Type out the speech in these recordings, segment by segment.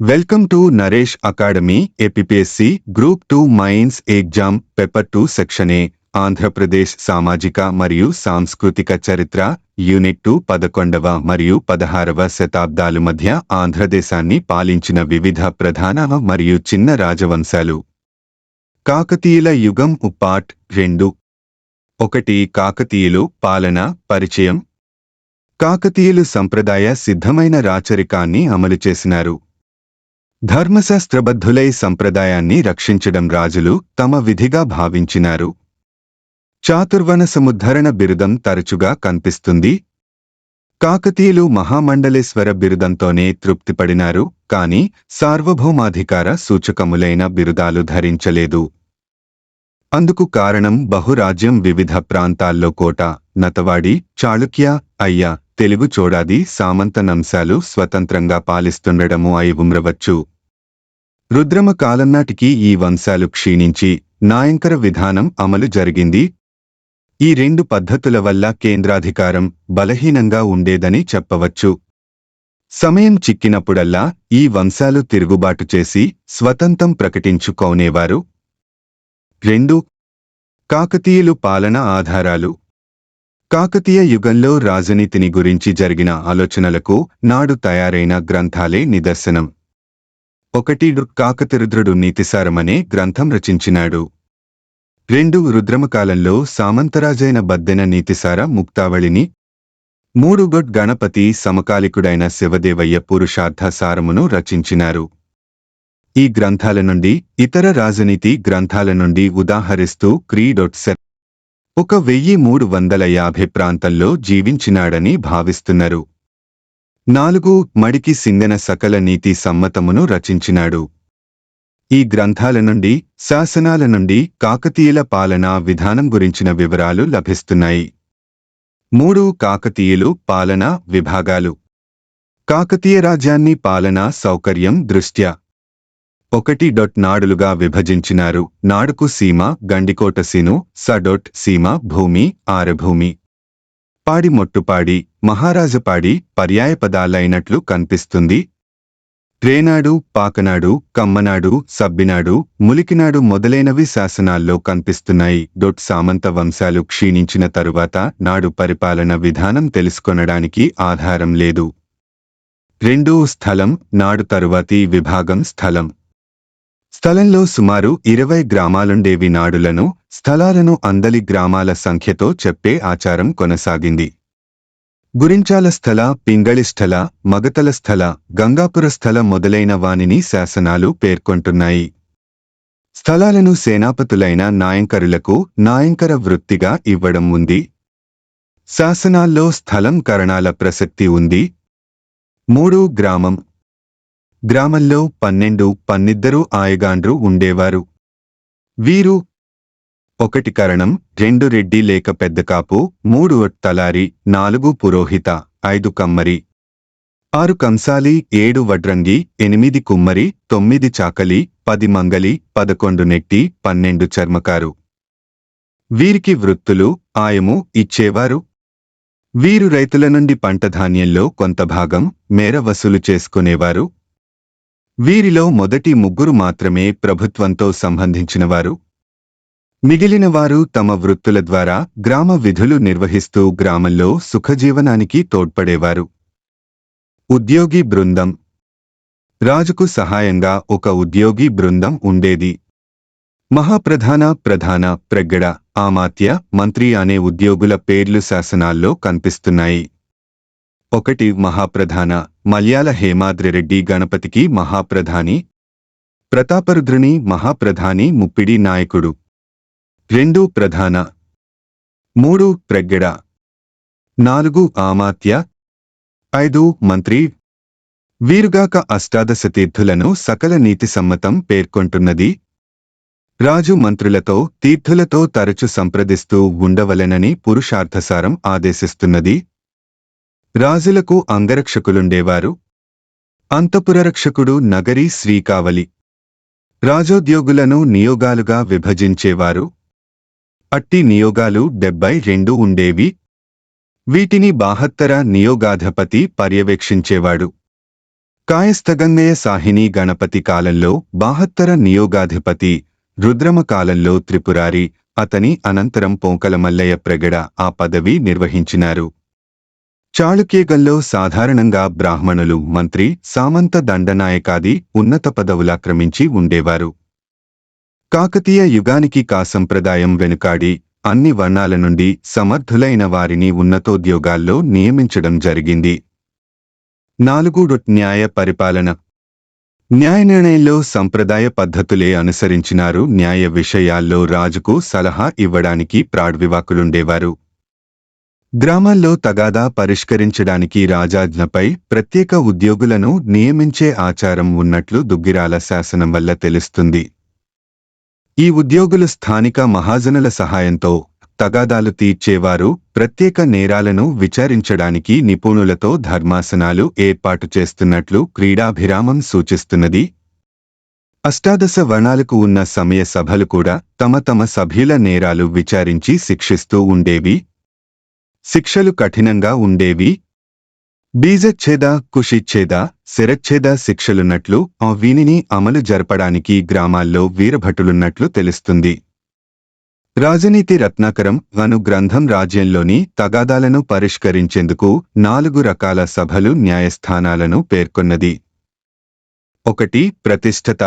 Welcome to Naresh academy APSC group two mains exam paper two section A Andhra Pradesh సామాజిక మరియు సాంస్కృతిక చరిత్ర unit two పదకొండవ మరియు పదహారవ శతాబ్దాలు మధ్య ఆంధ్రదేశాన్ని పాలించిన వివిధ ప్రధాన మరియు చిన్న రాజవంశాలు. కాకతీయుల యుగం ఉపాట్ రెండు. ఒకటి కాకతీయులు పాలన పరిచయం. కాకతీయులు సంప్రదాయ సిద్ధమైన రాచరికాన్ని అమలు చేసినారు. ధర్మశాస్త్రబద్ధులై సంప్రదాయాన్ని రక్షించడం రాజులు తమ విధిగా భావించినారు. చాతుర్వన సముద్ధరణ బిరుదం తరచుగా కనిపిస్తుంది. కాకతీయులు మహామండలేశ్వర బిరుదంతోనే తృప్తిపడినారు కాని సార్వభౌమాధికార సూచకములైన బిరుదాలు ధరించలేదు. అందుకు కారణం బహురాజ్యం వివిధ ప్రాంతాల్లో కోట నతవాడి చాళుక్య అయ్య తెలుగు చోడాది సామంతనంశాలు స్వతంత్రంగా పాలిస్తుండడము అయి ఉమ్రవచ్చు. రుద్రమ కాలంనాటికి ఈ వంశాలు క్షీణించి నాయంకర విధానం అమలు జరిగింది. ఈ రెండు పద్ధతుల వల్ల కేంద్రాధికారం బలహీనంగా ఉండేదని చెప్పవచ్చు. సమయం చిక్కినప్పుడల్లా ఈ వంశాలు తిరుగుబాటు చేసి స్వతంత్రం ప్రకటించుకోనేవారు. రెండు కాకతీయులు పాలన ఆధారాలు. కాకతీయ యుగంలో రాజనీతిని గురించి జరిగిన ఆలోచనలకు నాడు తయారైన గ్రంథాలే నిదర్శనం. ఒకటి కాకతిరుద్రుడు నీతిసారమనే గ్రంథం రచించినాడు. రెండు రుద్రమకాలంలో సామంతరాజైన బద్దెన నీతిసార ముక్తావళిని మూడుగొడ్ గణపతి సమకాలికుడైన శివదేవయ్య పురుషార్థ సారమును రచించినారు. ఈ గ్రంథాల నుండి ఇతర రాజనీతి గ్రంథాల నుండి ఉదాహరిస్తూ క్రీడొట్సెర్ ఒక వెయ్యి మూడు వందల యాభై ప్రాంతంలో జీవించినాడని భావిస్తున్నారు. నాలుగు మడికి సింగన సకల నీతి సమ్మతమును రచించినాడు. ఈ గ్రంథాల నుండి శాసనాల నుండి కాకతీయుల పాలనా విధానం గురించిన వివరాలు లభిస్తున్నాయి. మూడు కాకతీయులు పాలనా విభాగాలు. కాకతీయ రాజ్యాన్ని పాలనా సౌకర్యం దృష్ట్యా ఒకటి డొట్ నాడులుగా విభజించినారు. నాడుకు సీమ గండికోట సీను సడొట్ సీమ భూమి ఆరభూమి. పాడి మొట్టుపాడి మహారాజపాడి పర్యాయపదాలైనట్లు కనిపిస్తుంది. రేనాడు పాకనాడు కమ్మనాడు సబ్బినాడు ములికినాడు మొదలైనవి శాసనాల్లో కనిపిస్తున్నాయి. డొట్ సామంత వంశాలు క్షీణించిన తరువాత నాడు పరిపాలన విధానం తెలుసుకొనడానికి ఆధారం లేదు. రెండో స్థలం నాడు తరువాతి విభాగం స్థలం. స్థలంలో సుమారు ఇరవై గ్రామాలుండేవి నాడులను స్థలాలను అందలి గ్రామాల సంఖ్యతో చెప్పే ఆచారం కొనసాగింది. గురించాల స్థల పింగళి స్థల మగతల స్థల గంగాపుర స్థల మొదలైన వానిని శాసనాలు పేర్కొంటున్నాయి. స్థలాలను సేనాపతులైన నాయంకరులకు నాయంకర వృత్తిగా ఇవ్వడం ఉంది. శాసనాల్లో స్థలం కరణాల ప్రసక్తి ఉంది. మూడు గ్రామం గ్రామంలో పన్నెండు పన్నిద్దరు ఆయగాండ్రు ఉండేవారు. వీరు ఒకటి కరణం రెండు రెడ్డి లేక పెద్దకాపు మూడు తలారి నాలుగు పురోహిత ఐదు కమ్మరి ఆరు కంసాలి ఏడు వడ్రంగి ఎనిమిది కుమ్మరి తొమ్మిది చాకలి పది మంగలి పదకొండు నెట్టి పన్నెండు చర్మకారు. వీరికి వృత్తులు ఆయము ఇచ్చేవారు. వీరు రైతుల నుండి పంట ధాన్యంలో కొంత భాగం మేర వసూలు చేసుకునేవారు. వీరిలో మొదటి ముగ్గురు మాత్రమే ప్రభుత్వంతో సంబంధించినవారు. మిగిలిన వారు తమ వృత్తుల ద్వారా గ్రామ విధులు నిర్వహిస్తూ గ్రామంలో సుఖజీవనానికి తోడ్పడేవారు. ఉద్యోగి బృందం. రాజుకు సహాయంగా ఒక ఉద్యోగి బృందం ఉండేది. మహాప్రధాన ప్రధాన ప్రగ్గడ ఆమాత్య మంత్రి అనే ఉద్యోగుల పేర్లు శాసనాల్లో కనిపిస్తున్నాయి. ఒకటి మహాప్రధాన మలయాళ హేమాద్రిరెడ్డి గణపతికి మహాప్రధాని ప్రతాపరుద్రుని మహాప్రధాని ముప్పిడి నాయకుడు రెండు ప్రధాన మూడు ప్రగ్గడ నాలుగు ఆమాత్య ఐదు మంత్రి వీరుగాక అష్టాదశ తీర్థులను సకల నీతి సమ్మతం పేర్కొంటున్నది. రాజు మంత్రులతో తీర్థులతో తరచు సంప్రదిస్తూ ఉండవలెనని పురుషార్థసారం ఆదేశిస్తున్నది. రాజులకు అంగరక్షకులుండేవారు. అంతపురరక్షకుడు నగరి శ్రీకావలి. రాజోద్యోగులను నియోగాలుగా విభజించేవారు. అట్టి నియోగాలు డెబ్బై రెండు ఉండేవి. వీటిని బాహత్తర నియోగాధిపతి పర్యవేక్షించేవాడు. కాయస్థగంగయ సాహిని గణపతి కాలంలో బాహత్తర నియోగాధిపతి రుద్రమ కాలంలో త్రిపురారి అతని అనంతరం పోంకల మల్లయ్య ప్రగడ ఆ పదవి నిర్వహించినారు. చాళుక్యగల్లో సాధారణంగా బ్రాహ్మణులు మంత్రి సామంత దండనాయకాది ఉన్నత పదవులాక్రమించి ఉండేవారు. కాకతీయ యుగానికి కా సంప్రదాయం వెనుకాడి అన్ని వర్ణాల నుండి సమర్థులైన వారిని ఉన్నతోద్యోగాల్లో నియమించడం జరిగింది. నాలుగు న్యాయ పరిపాలన. న్యాయ నిర్ణయంలో సంప్రదాయ పద్ధతులే అనుసరించినారు. న్యాయ విషయాల్లో రాజుకు సలహా ఇవ్వడానికి ప్రాడ్వివాకులుండేవారు గ్రామాల్లో తగాదా పరిష్కరించడానికి రాజాజ్ఞపై ప్రత్యేక ఉద్యోగులను నియమించే ఆచారం ఉన్నట్లు దుగ్గిరాల శాసనం వల్ల తెలుస్తుంది. ఈ ఉద్యోగులు స్థానిక మహాజనుల సహాయంతో తగాదాలు తీర్చేవారు ప్రత్యేక నేరాలను విచారించడానికి నిపుణులతో ధర్మాసనాలు ఏర్పాటు చేస్తున్నట్లు క్రీడాభిరామం సూచిస్తున్నది. అష్టాదశ వర్ణాలకు ఉన్న సమయ సభలు కూడా తమ తమ సభ్యుల నేరాలు విచారించి శిక్షిస్తూ ఉండేవి. శిక్షలు కఠినంగా ఉండేవి? బీజచ్ఛేద కుషిచ్ఛేద శిరచ్ఛేద శిక్షలున్నట్లు ఆ వీనిని అమలు జరపడానికి గ్రామాల్లో వీరభటులున్నట్లు తెలుస్తుంది. రాజనీతి రత్నాకరం అను గ్రంథం రాజ్యంలోని తగాదాలను పరిష్కరించేందుకు నాలుగు రకాల సభలు న్యాయస్థానాలను పేర్కొన్నది. ఒకటి ప్రతిష్ఠత.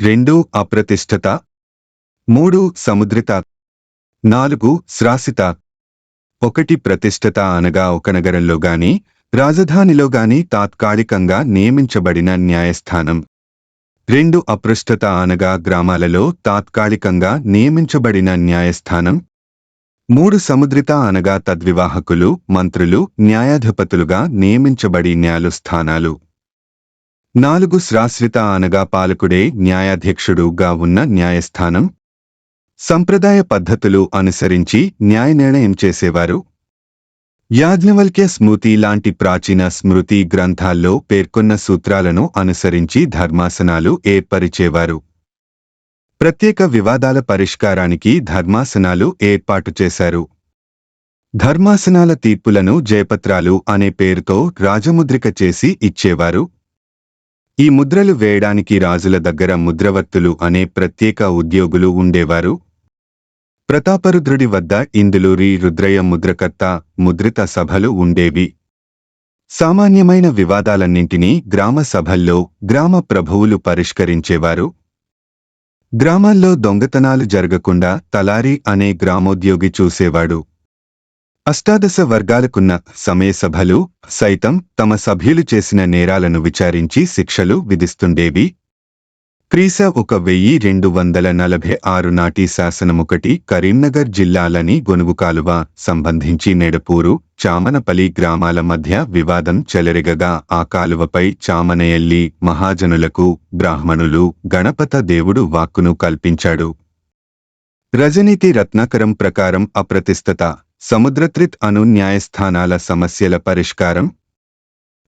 రెండు అప్రతిష్ఠత. మూడు సముద్రిత. నాలుగు శ్రాసిత. ఒకటి ప్రతిష్ఠత అనగా ఒక నగరంలో గాని రాజధానిలో గాని తాత్కాలికంగా నియమించబడిన న్యాయస్థానం. రెండు అపృష్టత అనగా గ్రామాలలో తాత్కాలికంగా నియమించబడిన న్యాయస్థానం. మూడు సముద్రిత అనగా తద్వివాహకులు మంత్రులు న్యాయాధిపతులుగా నియమించబడి న్యాయస్థానాలు. నాలుగు శ్రాశ్రిత అనగా పాలకుడే న్యాయాధ్యక్షుడుగా ఉన్న న్యాయస్థానం. సంప్రదాయ పద్ధతులు అనుసరించి న్యాయ నిర్ణయం చేసేవారు. యాజ్ఞవల్క్య స్మృతి లాంటి ప్రాచీన స్మృతి గ్రంథాల్లో పేర్కొన్న సూత్రాలను అనుసరించి ధర్మాసనాలు ఏర్పరిచేవారు. ప్రత్యేక వివాదాల పరిష్కారానికి ధర్మాసనాలు ఏర్పాటు చేశారు. ధర్మాసనాల తీర్పులను జయపత్రాలు అనే పేరుతో రాజముద్రిక చేసి ఇచ్చేవారు. ఈ ముద్రలు వేయడానికి రాజుల దగ్గర ముద్రవర్తులు అనే ప్రత్యేక ఉద్యోగులు ఉండేవారు. ప్రతాపరుద్రుడి వద్ద ఇందులూరి రుద్రయ్య ముద్రకర్త ముద్రిత సభలు ఉండేవి. సామాన్యమైన వివాదాలన్నింటినీ గ్రామ సభల్లో గ్రామ ప్రభువులు పరిష్కరించేవారు. గ్రామాల్లో దొంగతనాలు జరగకుండా తలారి అనే గ్రామోద్యోగి చూసేవాడు. అష్టాదశ వర్గాలకున్న సమయ సభలు సైతం తమ సభ్యులు చేసిన నేరాలను విచారించి శిక్షలు విధిస్తుండేవి. క్రీస ఒక వెయ్యి రెండు వందల నలభై ఆరు నాటి శాసనమొకటి కరీంనగర్ జిల్లాలని గొనుగు కాలువ సంబంధించి నెడపూరు చామనపల్లి గ్రామాల మధ్య వివాదం చెలరెగగా ఆ కాలువపై చామనయల్లి మహాజనులకు బ్రాహ్మణులు గణపత దేవుడు వాక్కును కల్పించాడు. రజనీతి రత్నాకరం ప్రకారం అప్రతిష్టత సముద్రత్రిత్ అను న్యాయస్థానాల సమస్యల పరిష్కారం.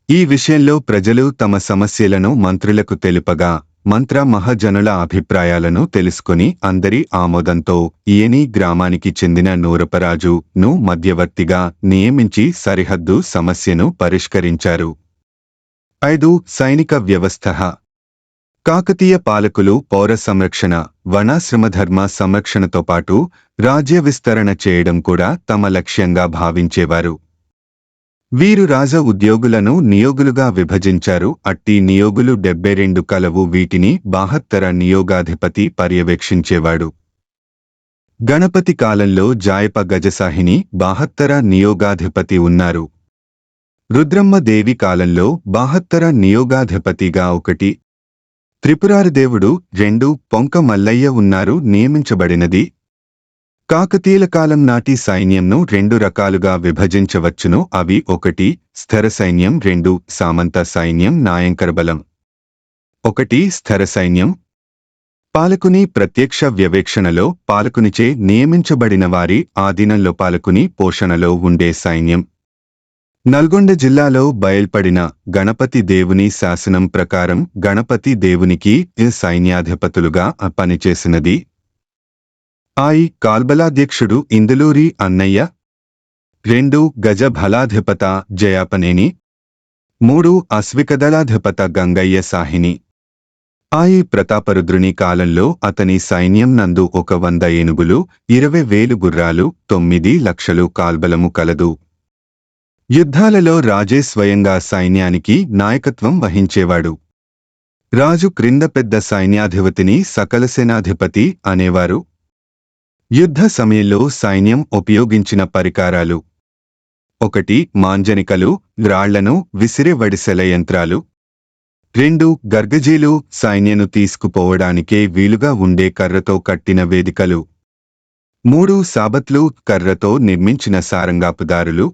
ఈ విషయంలో ప్రజలు తమ సమస్యలను మంత్రులకు తెలుపగా మంత్ర మహాజనుల అభిప్రాయాలను తెలుసుకుని అందరి ఆమోదంతో ఈయని గ్రామానికి చెందిన నూరపరాజు ను మధ్యవర్తిగా నియమించి సరిహద్దు సమస్యను పరిష్కరించారు. ఐదు సైనిక వ్యవస్థ. కాకతీయ పాలకులు పౌర సంరక్షణ వనాశ్రమధర్మ సంరక్షణతో పాటు రాజ్య విస్తరణ చేయడం కూడా తమ లక్ష్యంగా భావించేవారు. వీరు రాజ ఉద్యోగులను నియోగులుగా విభజించారు. అట్టి నియోగులు డెబ్బై రెండు కలవు. వీటిని బాహత్తర నియోగాధిపతి పర్యవేక్షించేవాడు. గణపతి కాలంలో జాయప గజసాహిని బాహత్తర నియోగాధిపతి ఉన్నారు. రుద్రమ్మ దేవి కాలంలో బాహత్తర నియోగాధిపతిగా ఒకటి. త్రిపురారి దేవుడు రెండు. పొంక మల్లయ్య ఉన్నారు. నియమించబడినది. కాకతీయుల కాలం నాటి సైన్యంను రెండు రకాలుగా విభజించవచ్చును. అవి ఒకటి స్థిర సైన్యం. రెండు సామంత సైన్యం. నాయంకరబలం ఒకటి స్థిర సైన్యం. పాలకుని ప్రత్యక్ష వ్యవేక్షణలో పాలకునిచే నియమించబడిన వారి ఆధీనంలో పాలకుని పోషణలో ఉండే సైన్యం. నల్గొండ జిల్లాలో బయల్పడిన గణపతి దేవుని శాసనం ప్రకారం గణపతి దేవునికి సైన్యాధిపతులుగా పనిచేసినది? ఆయి కాల్బలాధ్యక్షుడు ఇందులూరి అన్నయ్య. రెండు గజభలాధిపత జయాపనేని. మూడు అశ్వికదళాధిపత గంగయ్య సాహిని. ఆయి ప్రతాపరుద్రుని కాలంలో అతని సైన్యం నందు ఒక వంద ఏనుగులు ఇరవై వేలు గుర్రాలు తొమ్మిది లక్షలు కాల్బలము కలదు. యుద్ధాలలో రాజే స్వయంగా సైన్యానికి నాయకత్వం వహించేవాడు. రాజు క్రింద పెద్ద సైన్యాధిపతిని సకల సేనాధిపతి అనేవారు. యుద్ధ సమయంలో సైన్యం ఉపయోగించిన పరికారాలు. ఒకటి మాంజనికలు రాళ్ళను విసిరే వడిసెల యంత్రాలు. రెండు గర్గజీలు సైన్యను తీసుకుపోవడానికే వీలుగా ఉండే కర్రతో కట్టిన వేదికలు. మూడు సాబత్లు కర్రతో నిర్మించిన సారంగాపుదారులు.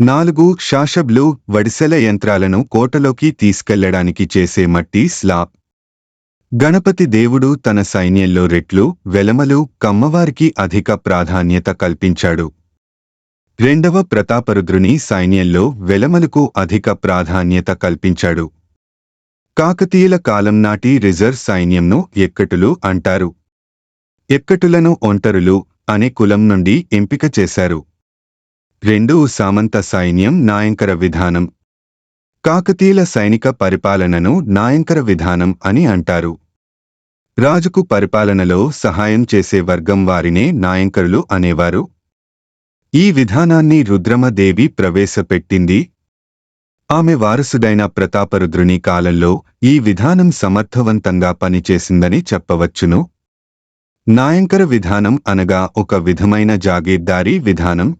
నాలుగు షాషబ్లు వడిసెల యంత్రాలను కోటలోకి తీసుకెళ్ళడానికి చేసే మట్టి స్లాబ్. గణపతి దేవుడు తన సైన్యంలో రెట్లు వెలమలు కమ్మవారికి అధిక ప్రాధాన్యత కల్పించాడు. రెండవ ప్రతాపరుద్రుని సైన్యంలో వెలమలకు అధిక ప్రాధాన్యత కల్పించాడు. కాకతీయుల కాలం నాటి రిజర్వ్ సైన్యంను ఎక్కటులు అంటారు. ఎక్కటులను ఒంటరులు అనే కులం నుండి ఎంపిక చేశారు. రెండు సామంత సైన్యం నాయంకర విధానం కాకతీయుల సైనిక పరిపాలనను నాయంకర విధానం అని అంటారు. రాజుకు పరిపాలనలో సహాయం చేసే వర్గం వారినే నాయంకరులు అనేవారు. ఈ విధానాన్ని రుద్రమదేవి ప్రవేశపెట్టింది. ఆమె వారసుడైన ప్రతాపరుద్రుని కాలంలో ఈ విధానం సమర్థవంతంగా పనిచేసిందని చెప్పవచ్చును. నాయంకర విధానం అనగా ఒక విధమైన జాగీర్దారీ విధానం.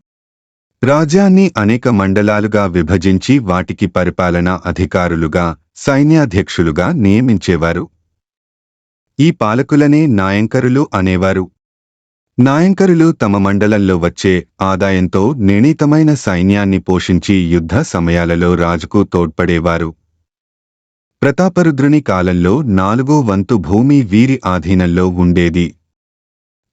రాజ్యాన్ని అనేక మండలాలుగా విభజించి వాటికి పరిపాలనా అధికారులుగా సైన్యాధ్యక్షులుగా నియమించేవారు. ఈ పాలకులనే నాయంకరులు అనేవారు. నాయంకరులు తమ మండలంలో వచ్చే ఆదాయంతో నిర్ణీతమైన సైన్యాన్ని పోషించి యుద్ధ సమయాలలో రాజుకు తోడ్పడేవారు. ప్రతాపరుద్రుని కాలంలో నాలుగో వంతు భూమి వీరి ఆధీనంలో ఉండేది.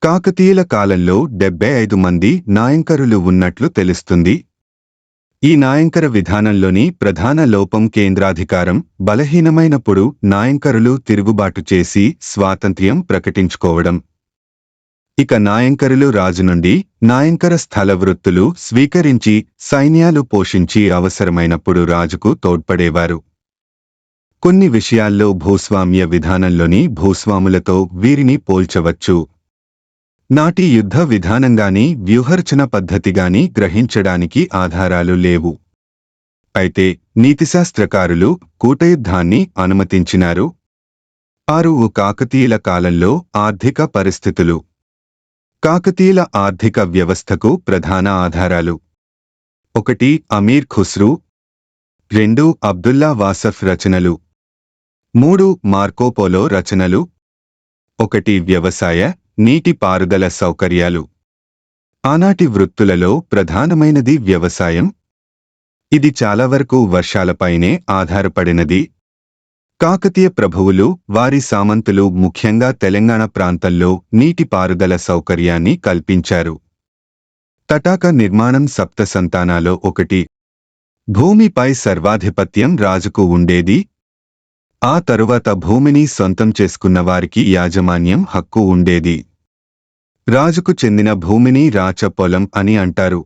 కాకతీయుల కాలంలో డెబ్బై ఐదు మంది నాయంకరులు ఉన్నట్లు తెలుస్తుంది. ఈ నాయంకర విధానంలోని ప్రధాన లోపం కేంద్రాధికారం బలహీనమైనప్పుడు నాయంకరులు తిరుగుబాటు చేసి స్వాతంత్ర్యం ప్రకటించుకోవడం. ఇక నాయంకరులు రాజు నుండి నాయంకర స్థల వృత్తులు స్వీకరించి సైన్యాలు పోషించి అవసరమైనప్పుడు రాజుకు తోడ్పడేవారు. కొన్ని విషయాల్లో భూస్వామ్య విధానంలోని భూస్వాములతో వీరిని పోల్చవచ్చు. నాటి యుద్ధ విధానంగాని వ్యూహర్చన పద్ధతిగాని గ్రహించడానికి ఆధారాలు లేవు. అయితే నీతిశాస్త్రకారులు కూటయుద్ధాన్ని అనుమతించినారు. ఆరు కాకతీయుల కాలంలో ఆర్థిక పరిస్థితులు. కాకతీయుల ఆర్థిక వ్యవస్థకు ప్రధాన ఆధారాలు. ఒకటి అమీర్ ఖుస్రు. రెండు అబ్దుల్లా వాసఫ్ రచనలు. మూడు మార్కోపోలో రచనలు. ఒకటి వ్యవసాయ. నీటిపారుదల సౌకర్యాలు. ఆనాటి వృత్తులలో ప్రధానమైనది వ్యవసాయం. ఇది చాలా వరకు వర్షాలపైనే ఆధారపడినది. కాకతీయ ప్రభువులు వారి సామంతులు ముఖ్యంగా తెలంగాణ ప్రాంతంలో నీటిపారుదల సౌకర్యాన్ని కల్పించారు. తటాక నిర్మాణం సప్త సంతానాలో ఒకటి. భూమిపై సర్వాధిపత్యం రాజుకు ఉండేది. ఆ తరువాత భూమిని సొంతం చేసుకున్న వారికి యాజమాన్యం హక్కు ఉండేది. రాజుకు చెందిన భూమిని రాచ పొలం అని అంటారు.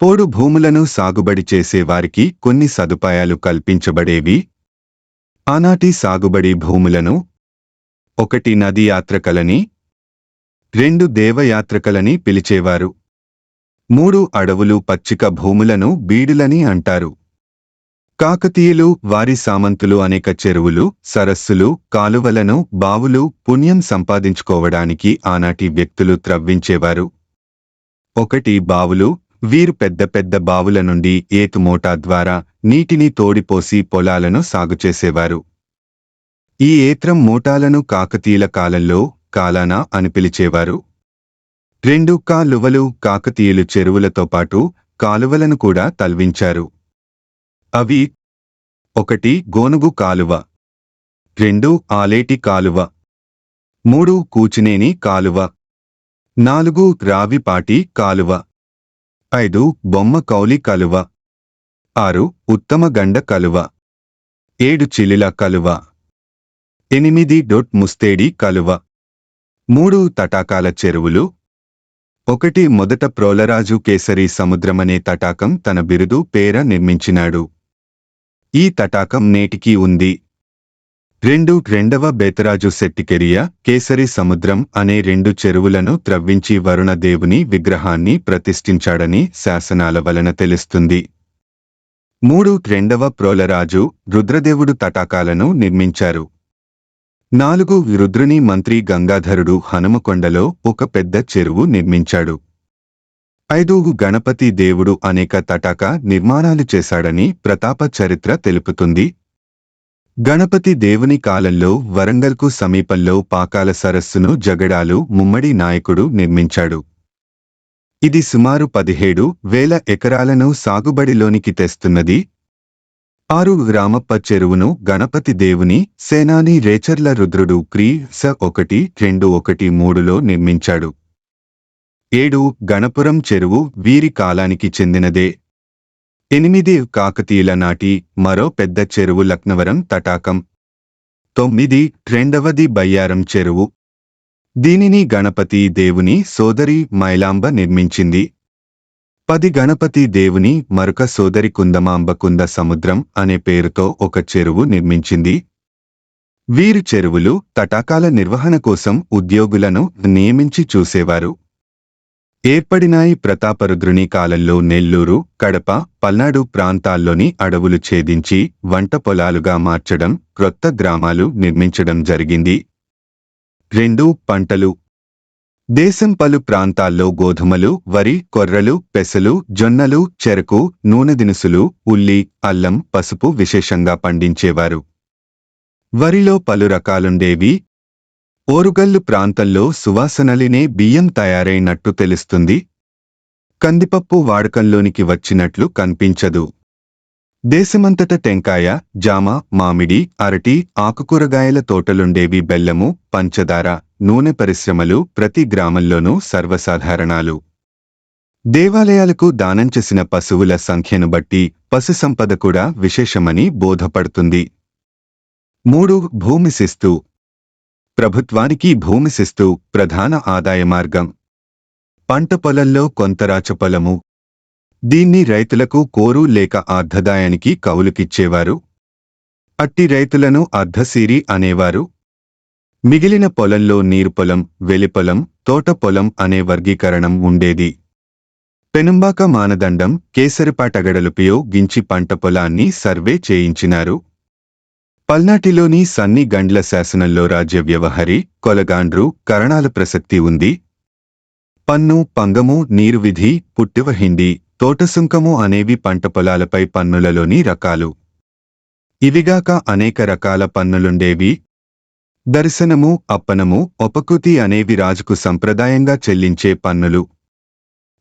పోడు భూములను సాగుబడి చేసేవారికి కొన్ని సదుపాయాలు కల్పించబడేవి. ఆనాటి సాగుబడి భూములను ఒకటి నది యాత్రకలని రెండు దేవయాత్రకలని పిలిచేవారు. మూడు అడవులు పచ్చిక భూములను బీడులని అంటారు. కాకతీయులు వారి సామంతులు అనేక చెరువులు సరస్సులు కాలువలను బావులు పుణ్యం సంపాదించుకోవడానికి ఆనాటి వ్యక్తులు త్రవ్వించేవారు. ఒకటి బావులు వీరు పెద్ద పెద్ద బావుల నుండి ఏతుమోటా ద్వారా నీటిని తోడిపోసి పొలాలను సాగుచేసేవారు. ఈ ఏత్రం మోటాలను కాకతీయుల కాలంలో కాలానా అని పిలిచేవారు. రెండు కాలువలు కాకతీయులు చెరువులతో పాటు కాలువలను కూడా తల్వించారు. అవి ఒకటి గోనుగు కాలువ రెండు ఆలేటి కాలువ మూడు కూచినేని కాలువ నాలుగు రావిపాటి కాలువ ఐదు బొమ్మ కౌలి కలువ ఆరు ఉత్తమ గండ కలువ ఏడు చిలిల కలువ ఎనిమిది డొట్ ముస్తేడి కలువ మూడు తటాకాల చెరువులు ఒకటి మొదట ప్రోలరాజు కేసరి సముద్రమనే తటాకం తన బిరుదు పేర నిర్మించినాడు. ఈ తటాకం నేటికీ ఉంది. రెండు రెండవ బేతరాజు సెట్టికెరియ కేసరి సముద్రం అనే రెండు చెరువులను త్రవ్వించి వరుణదేవుని విగ్రహాన్ని ప్రతిష్ఠించాడని శాసనాల వలన తెలుస్తుంది. మూడు రెండవ ప్రోలరాజు రుద్రదేవుడు తటాకాలను నిర్మించారు. నాలుగు రుద్రుని మంత్రి గంగాధరుడు హనుమకొండలో ఒక పెద్ద చెరువు నిర్మించాడు. ఐదోగు గణపతి దేవుడు అనేక తటాక నిర్మాణాలు చేశాడని ప్రతాప చరిత్ర తెలుపుతుంది. గణపతి దేవుని కాలంలో వరంగల్కు సమీపంలో పాకాల సరస్సును జగడాలు ముమ్మడి నాయకుడు నిర్మించాడు. ఇది సుమారు పదిహేడు వేల ఎకరాలను సాగుబడిలోనికి తెస్తున్నది. ఆరు గ్రామప్ప చెరువును గణపతి దేవుని సేనాని రేచర్ల రుద్రుడు క్రీ స ఒకటి రెండు ఒకటి మూడులో నిర్మించాడు. ఏడు గణపురం చెరువు వీరి కాలానికి చెందినదే. ఎనిమిది కాకతీయుల నాటి మరో పెద్ద చెరువు లక్నవరం తటాకం. తొమ్మిది రెండవది బయ్యారం చెరువు. దీనిని గణపతి దేవుని సోదరి మైలాంబ నిర్మించింది. పది గణపతి దేవుని మరొక సోదరి కుందమాంబ కుంద సముద్రం అనే పేరుతో ఒక చెరువు నిర్మించింది. వీరు చెరువులు తటాకాల నిర్వహణ కోసం ఉద్యోగులను నియమించి చూసేవారు. ఏర్పడినాయి ప్రతాపరుద్రుని కాలంలో నెల్లూరు కడప పల్నాడు ప్రాంతాల్లోని అడవులు ఛేదించి వంట పొలాలుగా మార్చడం క్రొత్త గ్రామాలు నిర్మించడం జరిగింది. రెండు పంటలు. దేశం పలు ప్రాంతాల్లో గోధుమలు వరి కొర్రలు పెసలు జొన్నలు చెరకు నూనె దినుసులు ఉల్లి అల్లం పసుపు విశేషంగా పండించేవారు. వరిలో పలు రకాలుండేవి. ఓరుగల్లు ప్రాంతంలో సువాసనలినే బియ్యం తయారైనట్టు తెలుస్తుంది. కందిపప్పు వాడకంలోనికి వచ్చినట్లు కనిపించదు. దేశమంతట టెంకాయ జామ మామిడి అరటి ఆకుకూరగాయల తోటలుండేవి బెల్లము పంచదార నూనె పరిశ్రమలు ప్రతి గ్రామంలోనూ సర్వసాధారణాలు. దేవాలయాలకు దానం చేసిన పశువుల సంఖ్యను బట్టి పశు సంపద కూడా విశేషమని బోధపడుతుంది. మూడు భూమి శిస్తు ప్రభుత్వానికి భూమి శిస్తు ప్రధాన ఆదాయ మార్గం. పంట పొలంలో కొంత రాచపొలము దీన్ని రైతులకు కోరు లేక అర్ధదాయానికి కౌలుకిచ్చేవారు. అట్టి రైతులను అర్ధసీరి అనేవారు. మిగిలిన పొలంలో నీరు పొలం వెలిపొలం తోట పొలం అనే వర్గీకరణం ఉండేది. పెనుంబాక మానదండం కేసరిపాటగడలుపయోగించి పంట పొలాన్ని సర్వే చేయించినారు. పల్నాటిలోని సన్ని గండ్ల శాసనంలో రాజ్య వ్యవహరి కొలగాండ్రు కరణాల ప్రసక్తి ఉంది. పన్ను పంగము నీరు విధి పుట్టివహిండి తోటసుంకము అనేవి పంట పొలాలపై పన్నులలోని రకాలు. ఇవిగాక అనేక రకాల పన్నులుండేవి. దర్శనము అప్పనము ఒపకృతి అనేవి రాజుకు సంప్రదాయంగా చెల్లించే పన్నులు.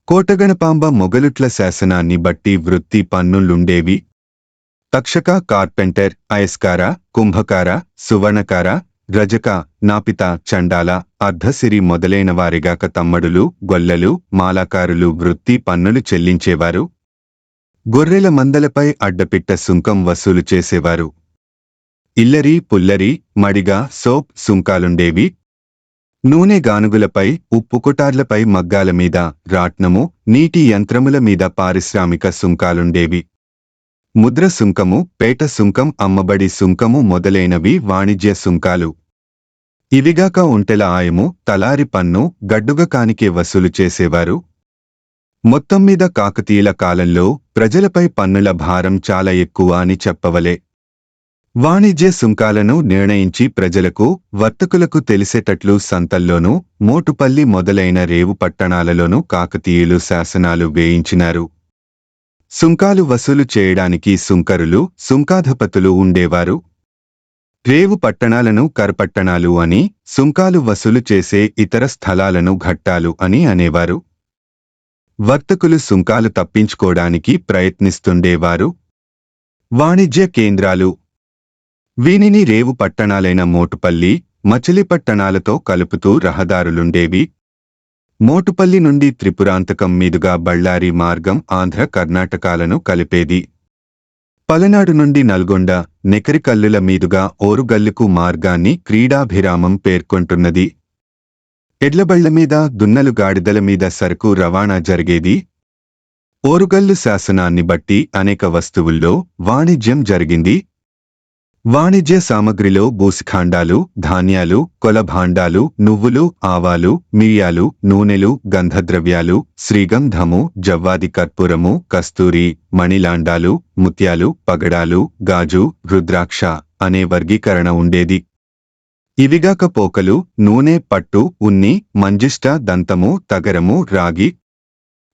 కోటగణపాంబ మొగలుట్ల శాసనాన్ని బట్టి వృత్తి పన్నులుండేవి. తక్షక కార్పెంటర్ అయస్కార కుంభకార సువర్ణకార రజక నాపిత చండాల అర్ధసిరి మొదలైన వారిగాక తమ్మడులు గొల్లలు మాలాకారులు వృత్తి పన్నులు చెల్లించేవారు. గొర్రెల మందలపై అడ్డపిట్ట సుంకం వసూలు చేసేవారు. ఇల్లరి పుల్లరి మడిగా సోప్ సుంకాలుండేవి. నూనె గానుగులపై ఉప్పు కుటార్లపై మగ్గాల మీద రాట్నము నీటి యంత్రముల మీద పారిశ్రామిక సుంకాలుండేవి. ముద్ర సుంకము పేట సుంకం అమ్మబడి సుంకము మొదలైనవి వాణిజ్య సుంకాలు. ఇవిగాక ఒంటెల ఆయము తలారి పన్ను గడ్డుగ కానికే వసూలు చేసేవారు. మొత్తం మీద కాకతీయుల కాలంలో ప్రజలపై పన్నుల భారం చాలా ఎక్కువ అని చెప్పవలే. వాణిజ్య సుంకాలను నిర్ణయించి ప్రజలకు వర్తకులకు తెలిసేటట్లు సంతల్లోనూ మోటుపల్లి మొదలైన రేవు పట్టణాలలోనూ కాకతీయులు శాసనాలు వేయించినారు. సుంకాలు వసూలు చేయడానికి సుంకరులు సుంకాధపతులు ఉండేవారు. రేవు పట్టణాలను కరపట్టణాలు అని సుంకాలు వసూలు చేసే ఇతర స్థలాలను ఘట్టాలు అని అనేవారు. వర్తకులు సుంకాలు తప్పించుకోవడానికి ప్రయత్నిస్తుండేవారు. వాణిజ్య కేంద్రాలు. వీనిని రేవు పట్టణాలైన మోటుపల్లి మచిలీపట్టణాలతో కలుపుతూ రహదారులుండేవి. మోటుపల్లి నుండి త్రిపురాంతకం మీదుగా బళ్ళారి మార్గం ఆంధ్ర కర్ణాటకాలను కలిపేది. పలనాడు నుండి నల్గొండ నెకరికల్లుల మీదుగా ఓరుగల్లుకు మార్గాన్ని క్రీడాభిరామం పేర్కొంటున్నది. ఎడ్లబళ్ళ మీద దున్నలు గాడిదల మీద సరుకు రవాణా జరిగేది. ఓరుగల్లు శాసనాన్ని బట్టి అనేక వస్తువుల్లో వాణిజ్యం జరిగింది. వాణిజ్య సామగ్రిలో బూసిఖాండాలు ధాన్యాలు కొలభాండాలు నువ్వులు ఆవాలు మిరియాలు నూనెలు గంధద్రవ్యాలు శ్రీగంధము జవ్వాది కర్పూరము కస్తూరి మణిలాండాలు ముత్యాలు పగడాలు గాజు రుద్రాక్ష అనే వర్గీకరణ ఉండేది. ఇవిగాక పోకలు నూనె పట్టు ఉన్ని మంజిష్ట దంతము తగరము రాగి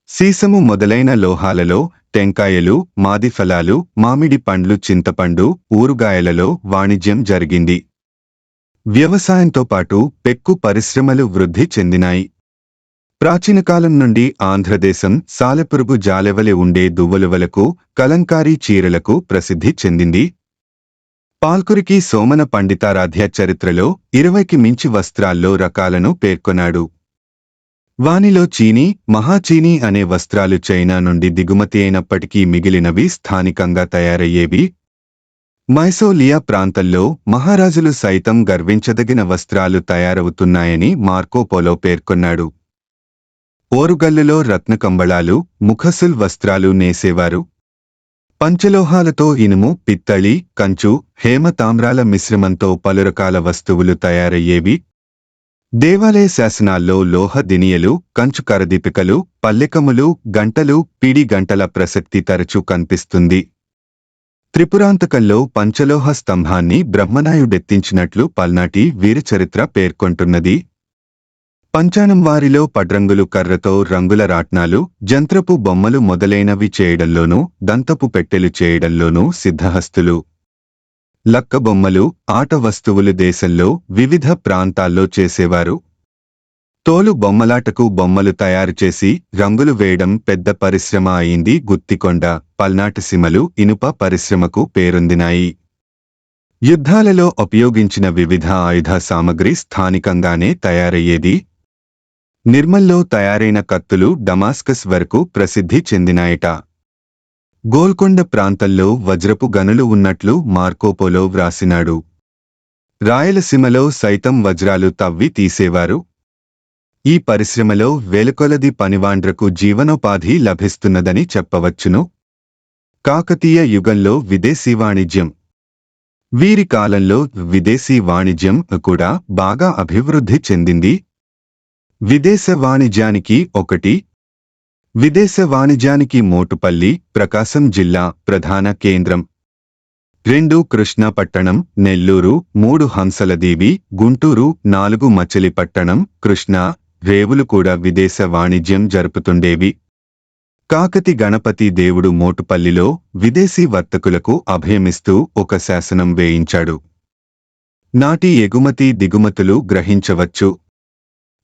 సీసము మొదలైన లోహాలలో టెంకాయలు మాదిఫలాలు మామిడి పండ్లు చింతపండు ఊరుగాయలలో వాణిజ్యం జరిగింది. వ్యవసాయంతో పాటు పెక్కు పరిశ్రమలు వృద్ధి చెందినాయి. ప్రాచీన కాలం నుండి ఆంధ్రదేశం సాలెపురుగు జాలెవలె ఉండే దువ్వలువలకు కలంకారీ చీరలకు ప్రసిద్ధి చెందింది. పాల్కురికి సోమన పండితారాధ్య చరిత్రలో ఇరవైకి మించి వస్త్రాల్లో రకాలను పేర్కొన్నాడు. వానిలో చీనీ మహాచీనీ అనే వస్త్రాలు చైనా నుండి దిగుమతి అయినప్పటికీ మిగిలినవి స్థానికంగా తయారయ్యేవి. మైసోలియా ప్రాంతంలో మహారాజులు సైతం గర్వించదగిన వస్త్రాలు తయారవుతున్నాయని మార్కోపోలో పేర్కొన్నాడు. ఓరుగల్లులో రత్నకంబళాలు ముఖసుల్ వస్త్రాలు నేసేవారు. పంచలోహాలతో ఇనుము పిత్తళి కంచు హేమతామ్రాల మిశ్రమంతో పలు రకాల వస్తువులు తయారయ్యేవి. దేవాలయ శాసనాల్లో లోహ దినియలు కంచు కరదీపికలు పల్లెకములు గంటలు పిడి గంటల ప్రసక్తి తరచూ కనిపిస్తుంది. త్రిపురాంతకంలో పంచలోహ స్తంభాన్ని బ్రహ్మనాయుడెత్తించినట్లు పల్నాటి వీరచరిత్ర పేర్కొంటున్నది. పంచానం వారిలో పడ్రంగులు కర్రతో రంగుల రాట్నాలు జంత్రపు బొమ్మలు మొదలైనవి చేయడంలోనూ దంతపు పెట్టెలు చేయడంలోనూ సిద్ధహస్తులు. లక్కబొమ్మలు ఆట వస్తువులు దేశంలో వివిధ ప్రాంతాల్లో చేసేవారు. తోలు బొమ్మలాటకు బొమ్మలు తయారు చేసి రంగులు వేయడం పెద్ద పరిశ్రమ అయింది గుత్తికొండ పల్నాటసీమలు ఇనుప పరిశ్రమకు పేరొందినాయి. యుద్ధాలలో ఉపయోగించిన వివిధ ఆయుధ సామగ్రి స్థానికంగానే తయారయ్యేది. నిర్మల్లో తయారైన కత్తులు డమాస్కస్ వరకు ప్రసిద్ధి చెందినాయట. గోల్కొండ ప్రాంతంలో వజ్రపు గనులు ఉన్నట్లు మార్కోపోలో వ్రాసినాడు. రాయలసీమలో సైతం వజ్రాలు తవ్వి తీసేవారు. ఈ పరిశ్రమలో వేలకొలది పనివాండ్రకు జీవనోపాధి లభిస్తున్నదని చెప్పవచ్చును. కాకతీయ యుగంలో విదేశీ వాణిజ్యం. వీరి కాలంలో విదేశీ వాణిజ్యం కూడా బాగా అభివృద్ధి చెందింది. విదేశ వాణిజ్యానికి ఒకటి విదేశ వాణిజ్యానికి మోటుపల్లి ప్రకాశం జిల్లా ప్రధాన కేంద్రం. రెండు కృష్ణపట్టణం నెల్లూరు మూడు హంసలదేవి గుంటూరు నాలుగు మచిలీపట్టణం కృష్ణా రేవులు కూడా విదేశ వాణిజ్యం జరుపుతుండేవి. కాకతి గణపతి దేవుడు మోటుపల్లిలో విదేశీ వర్తకులకు అభయమిస్తూ ఒక శాసనం వేయించాడు. నాటి ఎగుమతి దిగుమతులు గ్రహించవచ్చు.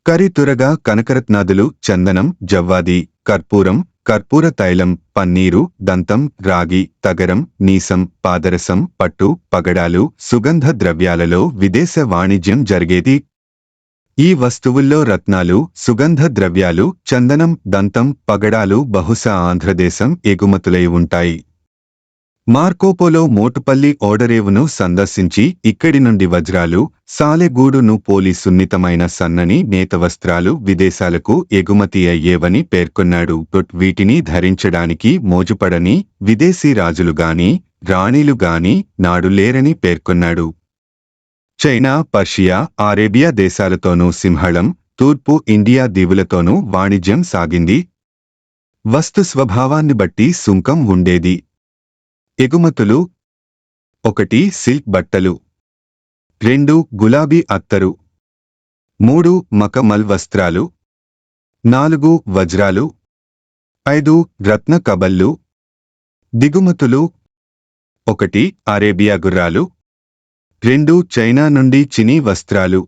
కరితురగా కనకరత్నాదులు చందనం జవ్వాది. కర్పూరం కర్పూర తైలం పన్నీరు దంతం రాగి తగరం నీసం పాదరసం పట్టు పగడాలు సుగంధ ద్రవ్యాలలో విదేశ వాణిజ్యం జరిగేది. ఈ వస్తువుల్లో రత్నాలు సుగంధ ద్రవ్యాలు చందనం దంతం పగడాలు బహుశా ఆంధ్రదేశం ఎగుమతులై ఉంటాయి. మార్కోపోలో మోటుపల్లి ఓడరేవును సందర్శించి ఇక్కడి నుండి వజ్రాలు సాలెగూడును పోలి సున్నితమైన సన్నని నేత వస్త్రాలు విదేశాలకు ఎగుమతి అయ్యేవని పేర్కొన్నాడు. వీటిని ధరించడానికి మోజుపడని విదేశీ రాజులు గాని రాణిలు నాడు లేరని పేర్కొన్నాడు. చైనా పర్షియా అరేబియా దేశాలతోనూ సింహళం తూర్పు ఇండియా దీవులతోనూ వాణిజ్యం సాగింది. వస్తు స్వభావాన్ని బట్టి సుంకం ఉండేది. ఎగుమతులు ఒకటి సిల్క్ బట్టలు. రెండు గులాబీ అత్తరు. మూడు మకమల్ వస్త్రాలు. నాలుగు వజ్రాలు. ఐదు రత్న కబళ్ళు. దిగుమతులు ఒకటి అరేబియా గుర్రాలు. రెండు చైనా నుండి చినీ వస్త్రాలు.